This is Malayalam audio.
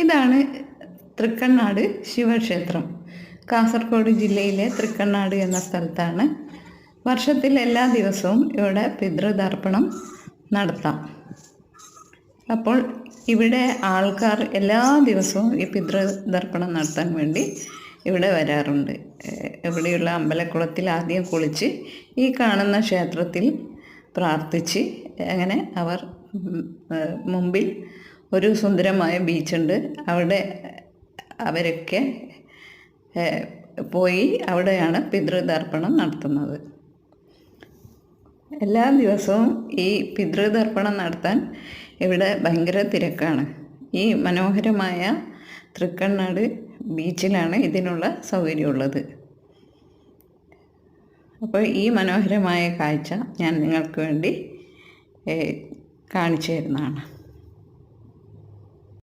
ഇതാണ് തൃക്കണ്ണാട് ശിവക്ഷേത്രം. കാസർഗോഡ് ജില്ലയിലെ തൃക്കണ്ണാട് എന്ന സ്ഥലത്താണ് വർഷത്തിൽ എല്ലാ ദിവസവും ഇവിടെ പിതൃതർപ്പണം നടത്താം. അപ്പോൾ ഇവിടെ ആൾക്കാർ എല്ലാ ദിവസവും ഈ പിതൃതർപ്പണം നടത്താൻ വേണ്ടി ഇവിടെ വരാറുണ്ട്. ഇവിടെയുള്ള അമ്പലക്കുളത്തിൽ ആദ്യം കുളിച്ച് ഈ കാണുന്ന ക്ഷേത്രത്തിൽ പ്രാർത്ഥിച്ച് അങ്ങനെ അവർ മുമ്പിൽ ഒരു സുന്ദരമായ ബീച്ചുണ്ട്. അവിടെ അവരൊക്കെ പോയി അവിടെയാണ് പിതൃതർപ്പണം നടത്തുന്നത്. എല്ലാ ദിവസവും ഈ പിതൃതർപ്പണം നടത്താൻ ഇവിടെ ഭയങ്കര തിരക്കാണ്. ഈ മനോഹരമായ തൃക്കണ്ണാട് ബീച്ചിലാണ് ഇതിനുള്ള സൗകര്യമുള്ളത്. അപ്പോൾ ഈ മനോഹരമായ കാഴ്ച ഞാൻ നിങ്ങൾക്ക് വേണ്ടി കാണിച്ചു തരുന്നതാണ്.